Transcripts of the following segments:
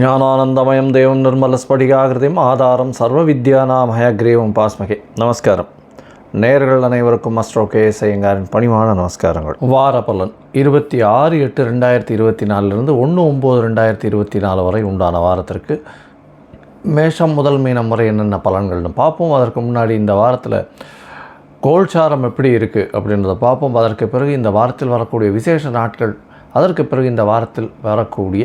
ஞானானந்தமயம் தேவம் நிர்மலஸ்படிகாகிருதியும் ஆதாரம் சர்வ வித்யானாம் ஹயக்ரீவம் பாஸ்மகே. நமஸ்காரம். நேர்கள் அனைவருக்கும் அஸ்ட்ரோ கே எஸ் ஐயங்காரின் பணிவான நமஸ்காரங்கள். வார பலன் இருபத்தி ஆறு எட்டு ரெண்டாயிரத்தி இருபத்தி நாலுலேருந்து ஒன்று ஒம்பது ரெண்டாயிரத்தி இருபத்தி நாலு வரை உண்டான வாரத்திற்கு மேஷம் முதல் மீனம் வரை என்னென்ன பலன்கள்னு பார்ப்போம். அதற்கு முன்னாடி இந்த வாரத்தில் கோல்சாரம் எப்படி இருக்குது அப்படின்றத பார்ப்போம். அதற்கு பிறகு இந்த வாரத்தில் வரக்கூடிய விசேஷ நாட்கள் அதற்கு பிறகு இந்த வாரத்தில் வரக்கூடிய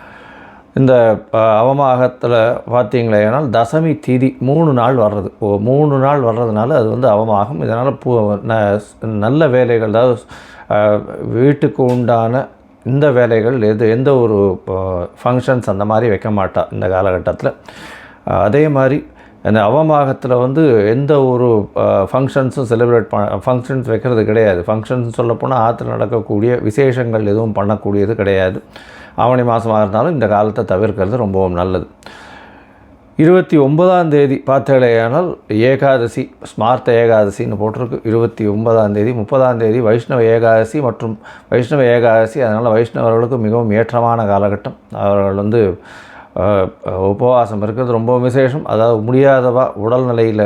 இந்த அவமாகத்தில் அவமாகத்தில் பார்த்தீங்களேனால் தசமி திதி மூணு நாள் வர்றது. மூணு நாள் வர்றதுனால அது வந்து அவமாகம். இதனால் பூ ந- நல்ல வேலைகள் அதாவது வீட்டுக்கு உண்டான இந்த வேலைகள் எது எந்த ஒரு ஃபங்க்ஷன்ஸ் அந்த மாதிரி வைக்க மாட்டா இந்த காலகட்டத்தில். அதே மாதிரி அந்த அவமாகத்தில் வந்து எந்த ஒரு ஃபங்க்ஷன்ஸும் செலிப்ரேட் ப ஃபங்க்ஷன்ஸ் வைக்கிறது கிடையாது. ஃபங்க்ஷன்ஸ் சொல்லப்போனால் ஆற்றுல நடக்கக்கூடிய விசேஷங்கள் எதுவும் பண்ணக்கூடியது கிடையாது. ஆவணி மாதமாக இருந்தாலும் இந்த காலத்தை தவிர்க்கிறது ரொம்பவும் நல்லது. இருபத்தி ஒன்பதாம் தேதி பார்த்தேடையானால் ஏகாதசி ஸ்மார்த்த ஏகாதசின்னு போட்டிருக்கு. இருபத்தி ஒன்பதாம் தேதி முப்பதாம் தேதி வைஷ்ணவ ஏகாதசி மற்றும் வைஷ்ணவ ஏகாதசி. அதனால் வைஷ்ணவர்களுக்கு மிகவும் ஏற்றமான காலகட்டம். அவர்கள் வந்து உபவாசம் இருக்கிறது ரொம்ப விசேஷம். அதாவது முடியாதவா உடல்நிலையில்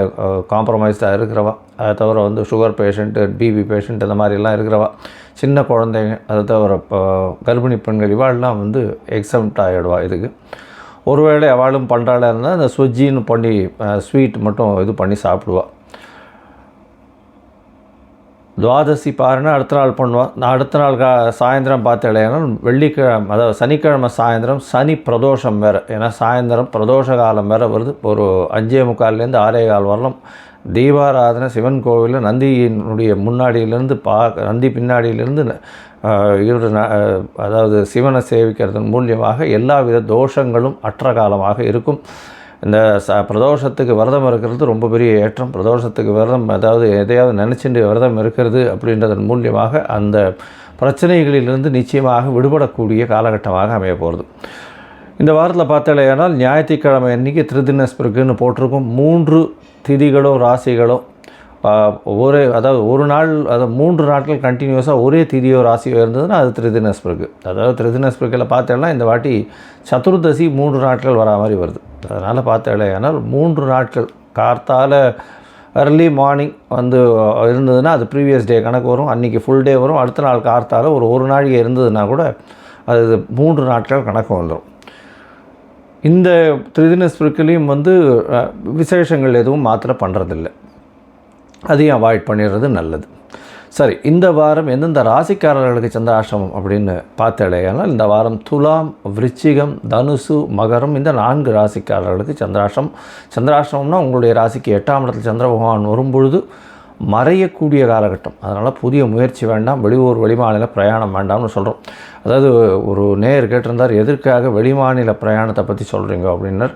காம்ப்ரமைஸ்டாக இருக்கிறவா அதை தவிர வந்து சுகர் பேஷண்ட்டு பிபி பேஷண்ட் அந்த மாதிரிலாம் இருக்கிறவா சின்ன குழந்தைங்க அதை தவிர இப்போ கர்ப்பிணி பெண்கள் இவாள்லாம் வந்து எக்ஸம்ட் ஆகிடுவா இதுக்கு. ஒருவேளை அவளும் பண்ணுறாளா இருந்தால் அந்த சுஜின்னு பண்ணி ஸ்வீட் மட்டும் இது பண்ணி சாப்பிடுவா. துவாதசி பாருன்னா அடுத்த நாள் பண்ணுவோம். நான் அடுத்த நாள் கா சாயந்தரம் பார்த்தேன்னா வெள்ளிக்கிழமை அதாவது சனிக்கிழமை சாயந்தரம் சனி பிரதோஷம் வேறு. ஏன்னா சாயந்தரம் பிரதோஷ காலம் வேறு வருது. ஒரு அஞ்சே முக்கால்லேருந்து ஆறே கால் வரலாம். தீபாராதனை சிவன் கோவிலில் நந்தியினுடைய முன்னாடியிலேருந்து பா நந்தி பின்னாடியிலேருந்து இவர் அதாவது சிவனை சேவிக்கிறதன் மூலியமாக எல்லா வித தோஷங்களும் அற்ற காலமாக இருக்கும். இந்த ச பிரதோஷத்துக்கு விரதம் இருக்கிறது ரொம்ப பெரிய ஏற்றம். பிரதோஷத்துக்கு விரதம் அதாவது எதையாவது நினச்சிட்டு விரதம் இருக்கிறது அப்படின்றதன் மூலியமாக அந்த பிரச்சனைகளிலிருந்து நிச்சயமாக விடுபடக்கூடிய காலகட்டமாக அமைய போகிறது இந்த வாரத்தில் பார்த்தாலேயானால் ஞாயிற்றுக்கிழமை அன்றைக்கி திருதினஸ்பிருக்குன்னு போட்டிருக்கும். மூன்று திதிகளோ ராசிகளோ ஒரே அதாவது ஒரு நாள் அதாவது மூன்று நாட்கள் கண்டினியூஸாக ஒரே திதியோ ராசியோ இருந்ததுன்னா அது திருதினஸ்பிருக்கு அதாவது திருதினஸ்பிருக்கில் பார்த்தேன்னா இந்த வாட்டி சதுர்தசி மூன்று நாட்கள் வரா மாதிரி வருது. அதனால் பார்த்தாலேயானால் மூன்று நாட்கள் கார்த்தால் அர்லி மார்னிங் வந்து இருந்ததுன்னா அது ப்ரீவியஸ் டே கணக்கு வரும் அன்றைக்கி ஃபுல் டே வரும் அடுத்த நாள் கார்த்தால ஒரு ஒரு நாளைக்கு இருந்ததுன்னா கூட அது மூன்று நாட்கள் கணக்கு வந்துடும் இந்த திரிதின ஸ்பிரிக்கிலையும் வந்து விசேஷங்கள் எதுவும் மாத்திரை பண்ணுறதில்ல அதையும் அவாய்ட் பண்ணிடுறது நல்லது. சரி இந்த வாரம் எந்தெந்த ராசிக்காரர்களுக்கு சந்திராஷ்டமம் அப்படின்னு பார்த்தேனால் இந்த வாரம் துலாம் விருச்சிகம் தனுசு மகரம் இந்த நான்கு ராசிக்காரர்களுக்கு சந்திராஷ்டம் சந்திராஷ்டமம்னா உங்களுடைய ராசிக்கு எட்டாம் இடத்துல சந்திர பகவான் வரும்பொழுது மறையக்கூடிய காலகட்டம். அதனால் புதிய முயற்சி வேண்டாம் வெளியூர் வெளிமாநில பிரயாணம் வேண்டாம்னு சொல்கிறோம் அதாவது ஒரு நேர் கேட்டிருந்தார் எதற்காக வெளிமாநில பிரயாணத்தை பற்றி சொல்கிறீங்க அப்படின்னர்.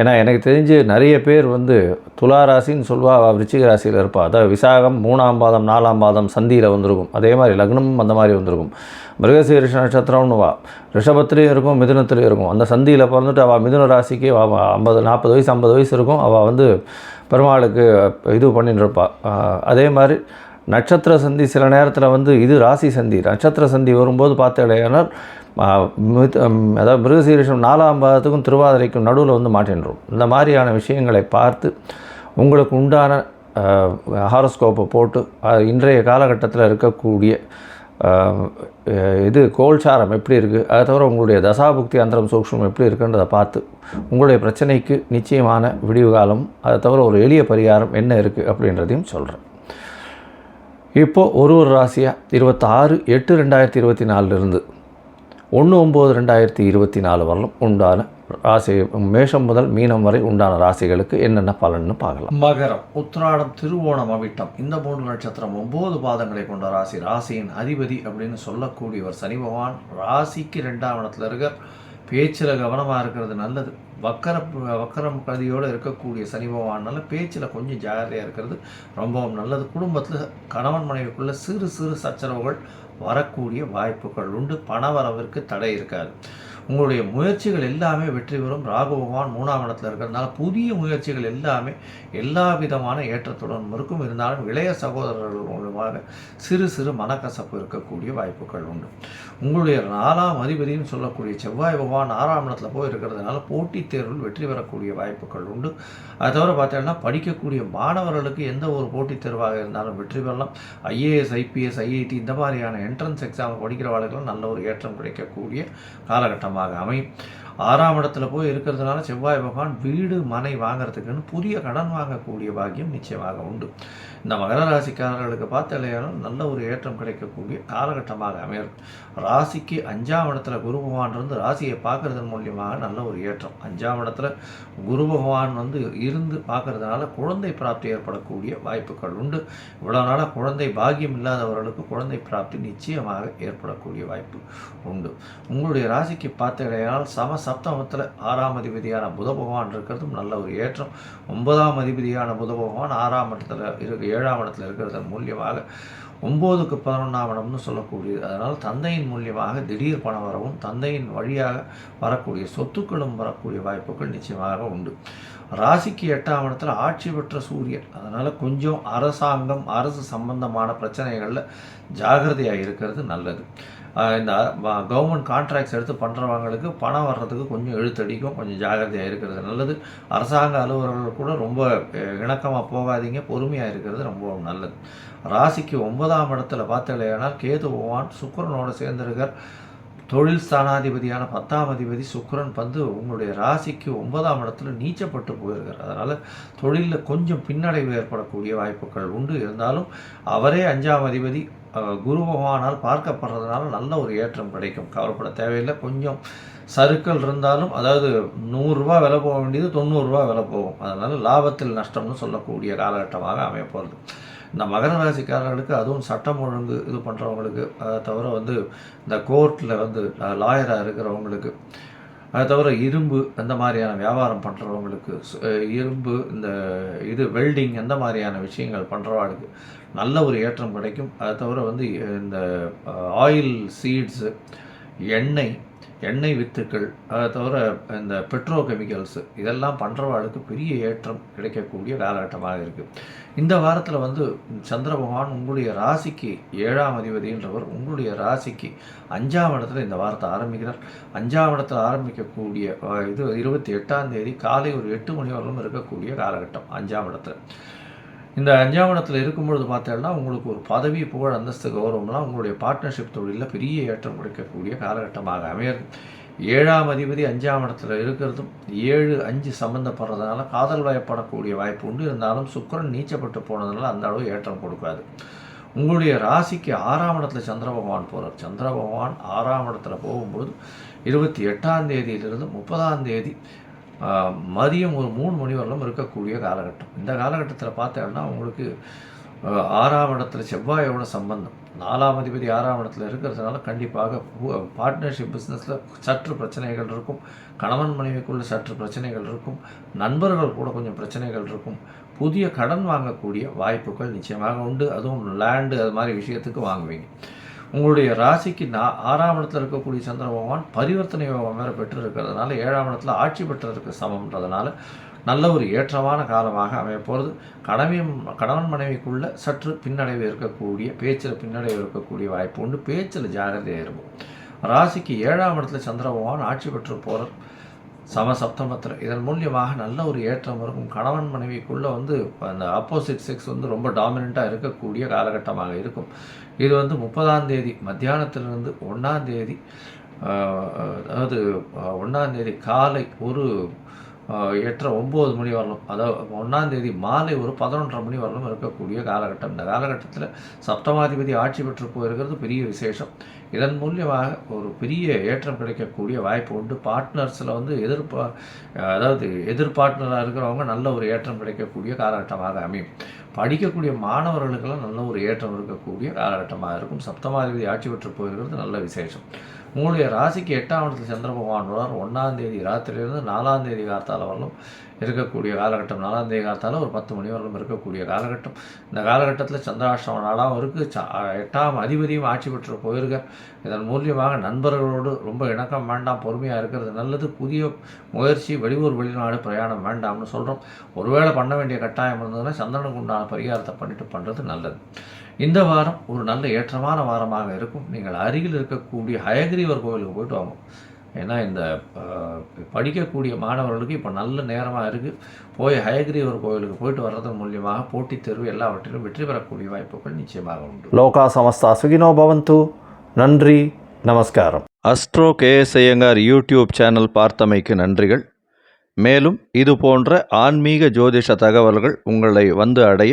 ஏன்னா எனக்கு தெரிஞ்சு நிறைய பேர் வந்து துலா ராசின்னு சொல்லுவா அவள் விருச்சிக ராசியில் இருப்பாள் அதாவது விசாகம் மூணாம் பாதம் நாலாம் பாதம் சந்தியில் வந்திருக்கும். அதே மாதிரி லக்னமும் அந்த மாதிரி வந்திருக்கும். மிருகசீரிஷ நட்சத்திரம்னு வா. ரிஷபத்துலேயும் இருக்கும் மிதுனத்துலேயும் இருக்கும். அந்த சந்தியில் பிறந்துட்டு அவள் மிதுன ராசிக்கு அவள் ஐம்பது நாற்பது வயசு ஐம்பது வயசு இருக்கும். அவள் வந்து பெருமாளுக்கு இது பண்ணிட்டு இருப்பாள் அதே மாதிரி நட்சத்திர சந்தி சில நேரத்தில் வந்து இது ராசி சந்தி. நட்சத்திர சந்தி வரும்போது பார்த்தேனால் அதாவது மிருகசீரிஷம் நாலாம் பாதத்துக்கும் திருவாதிரைக்கும் நடுவில் வந்து மாற்றின்றோம். இந்த மாதிரியான விஷயங்களை பார்த்து உங்களுக்கு உண்டான ஹாரோஸ்கோப்பை போட்டு இன்றைய காலகட்டத்தில் இருக்கக்கூடிய இது கோல்சாரம் எப்படி இருக்குது அதை தவிர உங்களுடைய தசாபுக்தி அந்தரம் சூக்ஷம் எப்படி இருக்குன்றதை பார்த்து உங்களுடைய பிரச்சனைக்கு நிச்சயமான விடிவு காலம் அதை தவிர ஒரு எளிய பரிகாரம் என்ன இருக்குது அப்படின்றதையும் சொல்கிறேன் இப்போது ஒரு ஒரு ராசியாக இருபத்தாறு எட்டு ரெண்டாயிரத்தி இருபத்தி நாலுலேருந்து ஒன்று ஒம்பது ரெண்டாயிரத்தி இருபத்தி நாலு வரலும் உண்டான ராசி மேஷம் முதல் மீனம் வரை உண்டான ராசிகளுக்கு என்னென்ன பலன்னு பார்க்கலாம். மகரம் உத்திராடம் திருவோணம் அவிட்டம். இந்த மூன்று நட்சத்திரம் ஒம்பது பாதங்களை கொண்ட ராசி. ராசியின் அதிபதி அப்படின்னு சொல்லக்கூடியவர் சனி பகவான். ராசிக்கு ரெண்டாம் இடத்துல இருக்க பேச்சில் கவனமாக இருக்கிறது நல்லது. வக்கர வக்கரம் கதியோடு இருக்கக்கூடிய சனி பகவானால் பேச்சில் கொஞ்சம் ஜாகிரதையாக இருக்கிறது ரொம்பவும் நல்லது. குடும்பத்தில் கணவன் மனைவிக்குள்ள சிறு சிறு சச்சரவுகள் வரக்கூடிய வாய்ப்புகள் உண்டு. பண வரவிற்கு தடை இருக்காது. உங்களுடைய முயற்சிகள் எல்லாமே வெற்றி பெறும். ராகு பகவான் மூணாம் இடத்துல இருக்கிறதுனால புதிய முயற்சிகள் எல்லாமே எல்லா விதமான ஏற்றத்துடன் இருக்கும். இருந்தாலும் இளைய சகோதரர்கள் மூலமாக சிறு சிறு மனக்கசப்பு இருக்கக்கூடிய வாய்ப்புகள் உண்டு. உங்களுடைய நாலாம் அதிபதினு சொல்லக்கூடிய செவ்வாய் பகவான் ஆறாம் இடத்துல போய் இருக்கிறதுனால போட்டித் தேர்வில் வெற்றி பெறக்கூடிய வாய்ப்புகள் உண்டு. அதை தவிர பார்த்தீங்கன்னா படிக்கக்கூடிய மாணவர்களுக்கு எந்த ஒரு போட்டித் தேர்வாக இருந்தாலும் வெற்றி பெறலாம். ஐஏஎஸ் ஐபிஎஸ் ஐஐடி இந்த மாதிரியான என்ட்ரன்ஸ் எக்ஸாம் படிக்கிறவர்களுக்கும் நல்ல ஒரு ஏற்றம் கிடைக்கக்கூடிய காலகட்டமாக அமையும். ஆறாம் இடத்துல போய் இருக்கிறதுனால செவ்வாய் பகவான் வீடு மனை வாங்கிறதுக்குன்னு புதிய கடன் வாங்கக்கூடிய பாக்கியம் நிச்சயமாக உண்டு. இந்த மகர ராசிக்காரர்களுக்கு பார்த்தாலேயாலும் நல்ல ஒரு ஏற்றம் கிடைக்கக்கூடிய காலகட்டமாக அமையும். ராசிக்கு அஞ்சாம் இடத்துல குரு பகவான் இருந்து ராசியை பார்க்கறதன் மூலியமாக நல்ல ஒரு ஏற்றம். அஞ்சாம் இடத்துல குரு பகவான் வந்து இருந்து பார்க்கறதுனால குழந்தை பிராப்தி ஏற்படக்கூடிய வாய்ப்புகள் உண்டு. இவ்வளோ நாளாக குழந்தை பாக்கியம் இல்லாதவர்களுக்கு குழந்தை பிராப்தி நிச்சயமாக ஏற்படக்கூடிய வாய்ப்பு உண்டு. உங்களுடைய ராசிக்கு பார்த்தடையால் சம சப்தமத்தில் ஆறாம் அதிபதியான புத பகவான் இருக்கிறதும் நல்ல ஒரு ஏற்றம். ஒன்பதாம் அதிபதியான புத பகவான் ஆறாம் இடத்துல இருக்கு ஏழாம் இடத்துல இருக்கிறதன் மூலியமாக ஒம்போதுக்கு பதினொன்றாம் இடம்னு சொல்லக்கூடியது. அதனால் தந்தையின் மூலியமாக திடீர் பணம் வரவும் தந்தையின் வழியாக வரக்கூடிய சொத்துக்களும் வரக்கூடிய வாய்ப்புகள் நிச்சயமாக உண்டு. ராசிக்கு எட்டாம் இடத்துல ஆட்சி பெற்ற சூரியன். அதனால் கொஞ்சம் அரசாங்கம் அரசு சம்பந்தமான பிரச்சனைகளில் ஜாகிரதையாக இருக்கிறது நல்லது. இந்த கவர்மெண்ட் கான்ட்ராக்ட்ஸ் எடுத்து பண்ணுறவங்களுக்கு பணம் வர்றதுக்கு கொஞ்சம் எழுத்தடிக்கும் கொஞ்சம் ஜாகிரதையாக இருக்கிறது நல்லது. அரசாங்க அலுவலர்கள் கூட ரொம்ப இணக்கமாக போகாதீங்க பொறுமையாக இருக்கிறது ரொம்ப நல்லது. ராசிக்கு ஒன்பதாம் இடத்துல பார்த்தீங்கன்னா கேது பகவான் சுக்கரனோட சேர்ந்திருக்கார். தொழில் ஸ்தானாதிபதியான பத்தாம் அதிபதி சுக்கரன் வந்து உங்களுடைய ராசிக்கு ஒன்பதாம் இடத்துல நீச்சப்பட்டு போயிருக்கார். அதனால் தொழிலில் கொஞ்சம் பின்னடைவு ஏற்படக்கூடிய வாய்ப்புகள் உண்டு. இருந்தாலும் அவரே அஞ்சாம் அதிபதி குரு பகவானால் பார்க்கப்படுறதுனால நல்ல ஒரு ஏற்றம் கிடைக்கும். கவலைப்பட தேவையில்லை. கொஞ்சம் சருக்கள் இருந்தாலும் அதாவது நூறுரூவா விலை போக வேண்டியது தொண்ணூறுரூவா விலை போகும். அதனால் லாபத்தில் நஷ்டம்னு சொல்லக்கூடிய காலகட்டமாக அமையப்போகிறது இந்த மகர ராசிக்காரர்களுக்கு அதுவும் சட்டம் ஒழுங்கு இது பண்ணுறவங்களுக்கு அதை தவிர வந்து இந்த கோர்ட்டில் வந்து லாயராக இருக்கிறவங்களுக்கு அதை தவிர இரும்பு அந்த மாதிரியான வியாபாரம் பண்ணுறவங்களுக்கு இரும்பு இந்த இது வெல்டிங் அந்த மாதிரியான விஷயங்கள் பண்ணுறவாளுக்கு நல்ல ஒரு ஏற்றம் கிடைக்கும். அதை தவிர வந்து இந்த ஆயில் சீட்ஸு எண்ணெய் எண்ணெய் வித்துக்கள் அதை தவிர இந்த பெட்ரோ கெமிக்கல்ஸு இதெல்லாம் பண்ணுறவாளுக்கு பெரிய ஏற்றம் கிடைக்கக்கூடிய காலகட்டமாக இருக்குது இந்த வாரத்தில் வந்து சந்திர பகவான் உங்களுடைய ராசிக்கு ஏழாம் அதிபதின்றவர் உங்களுடைய ராசிக்கு அஞ்சாம் இடத்துல இந்த வாரத்தை ஆரம்பிக்கிறார். அஞ்சாம் இடத்துல ஆரம்பிக்கக்கூடிய இது இருபத்தி எட்டாம் தேதி காலை ஒரு எட்டு மணி வரலும் இருக்கக்கூடிய காலகட்டம் அஞ்சாம் இடத்துல. இந்த அஞ்சாம் இடத்துல இருக்கும்பொழுது பார்த்தோம்னா உங்களுக்கு ஒரு பதவி புகழ் அந்தஸ்து கௌரவம்லாம் உங்களுடைய பார்ட்னர்ஷிப் தொழிலில் பெரிய ஏற்றம் கொடுக்கக்கூடிய காலகட்டமாக அமையிறது ஏழாம் அதிபதி அஞ்சாம் இடத்துல இருக்கிறதும் ஏழு அஞ்சு சம்மந்தப்படுறதுனால காதல் வயப்படக்கூடிய வாய்ப்பு உண்டு. இருந்தாலும் சுக்கரன் நீச்சப்பட்டு போனதுனால அந்த அளவு ஏற்றம் கொடுக்காது. உங்களுடைய ராசிக்கு ஆறாம் இடத்துல சந்திர பகவான் போகிறார் சந்திர பகவான் ஆறாம் இடத்துல போகும்போது இருபத்தி எட்டாம் தேதியிலிருந்து முப்பதாம் தேதி மதியம் ஒரு மூணு மணி வரலும் இருக்கக்கூடிய காலகட்டம். இந்த காலகட்டத்தில் பார்த்தோம்னா உங்களுக்கு ஆறாம் இடத்துல செவ்வாயோட சம்பந்தம். நாலாம் அதிபதி ஆறாம் இடத்துல இருக்கிறதுனால கண்டிப்பாக பார்ட்னர்ஷிப் பிஸ்னஸில் சற்று பிரச்சனைகள் இருக்கும். கணவன் மனைவிக்குள்ள சற்று பிரச்சனைகள் இருக்கும். நண்பர்கள் கூட கொஞ்சம் பிரச்சனைகள் இருக்கும். புதிய கடன் வாங்கக்கூடிய வாய்ப்புகள் நிச்சயமாக உண்டு. அதுவும் லேண்டு அது மாதிரி விஷயத்துக்கு வாங்குவீங்க. உங்களுடைய ராசிக்கு நான் ஆறாம் இடத்துல இருக்கக்கூடிய சந்திர பகவான் பரிவர்த்தனை யோகம் வேறு பெற்று இருக்கிறதுனால ஏழாம் இடத்துல ஆட்சி பெற்றதற்கு சமம்ன்றதுனால நல்ல ஒரு ஏற்றமான காலமாக அமையப்போகிறது கணவன் கணவன் மனைவிக்குள்ள சற்று பின்னடைவு இருக்கக்கூடிய பேச்சில் பின்னடைவு இருக்கக்கூடிய வாய்ப்பு உண்டு. பேச்சில் ஜாகிரதையாக இருக்கும் ராசிக்கு ஏழாம் இடத்துல சந்திர பகவான் ஆட்சி பெற்று போகிறார் சமசப்தமத்தில் இதன் மூலியமாக நல்ல ஒரு ஏற்றம் இருக்கும். கணவன் மனைவிக்குள்ளே வந்து அந்த ஆப்போசிட் செக்ஸ் வந்து ரொம்ப டாமினண்ட்டாக இருக்கக்கூடிய காலகட்டமாக இருக்கும். இது வந்து முப்பதாம் தேதி மத்தியானத்திலிருந்து ஒன்றாம் தேதி அதாவது ஒன்றாம் தேதி காலை ஒரு எட்டரை ஒம்பது மணி வரலும் அதாவது ஒன்றாந்தேதி மாலை ஒரு பதினொன்றரை மணி வரலும் இருக்கக்கூடிய காலகட்டம். இந்த காலகட்டத்தில் சப்தமாதிபதி ஆட்சி பெற்று போயிருக்கிறது பெரிய விசேஷம். இதன் மூலியமாக ஒரு பெரிய ஏற்றம் கிடைக்கக்கூடிய வாய்ப்பு உண்டு. பார்ட்னர்ஸில் வந்து எதிர்பா அதாவது எதிர் பார்ட்னராக இருக்கிறவங்க நல்ல ஒரு ஏற்றம் கிடைக்கக்கூடிய காலகட்டமாக அமையும். படிக்கக்கூடிய மாணவர்களுக்கெல்லாம் நல்ல ஒரு ஏற்றம் இருக்கக்கூடிய காலகட்டமாக இருக்கும். சப்தமாதிபதி ஆட்சி பெற்று போயிருக்கிறது நல்ல விசேஷம். உங்களுடைய ராசிக்கு எட்டாம் இடத்துல சந்திர பகவான் ஒன்றாம் தேதி ராத்திரியிலிருந்து நாலாம் தேதி காத்தால் வரலும் இருக்கக்கூடிய காலகட்டம். நாலாம் தேதி காலத்தால் ஒரு பத்து மணி வரலும் இருக்கக்கூடிய காலகட்டம். இந்த காலகட்டத்தில் சந்திராஷ்டம நாளாகவும் இருக்குது எட்டாம் அதிபதியும் ஆட்சி பெற்று போயிருக்க இதன் மூலியமாக நண்பர்களோடு ரொம்ப இணக்கம் வேண்டாம் பொறுமையாக இருக்கிறது நல்லது. புதிய முயற்சி வெளியூர் வெளிநாடு பிரயாணம் வேண்டாம்னு சொல்கிறோம் ஒருவேளை பண்ண வேண்டிய கட்டாயம் இருந்ததுன்னா சந்திரனுக்கு உண்டான பரிகாரத்தை பண்ணிட்டு பண்ணுறது நல்லது. இந்த வாரம் ஒரு நல்ல ஏற்றமான வாரமாக இருக்கும். நீங்கள் அருகில் இருக்கக்கூடிய ஹயகிரிவர் கோவிலுக்கு போயிட்டு வாங்க. ஏன்னா இந்த படிக்கக்கூடிய மாணவர்களுக்கு இப்போ நல்ல நேரமாக இருக்குது போய் ஹயகிரிவர் கோவிலுக்கு போயிட்டு வர்றதன் மூலியமாக போட்டித் தேர்வு எல்லாவற்றிலும் வெற்றி பெறக்கூடிய வாய்ப்புகள் நிச்சயமாக உண்டு. லோகா சமஸ்தா சுகினோ பவந்து. நன்றி நமஸ்காரம். Astro KS Iyengar YouTube channel பார்த்தமைக்கு நன்றிகள். மேலும் இது போன்ற ஆன்மீக ஜோதிஷ தகவல்கள் உங்களை வந்து அடைய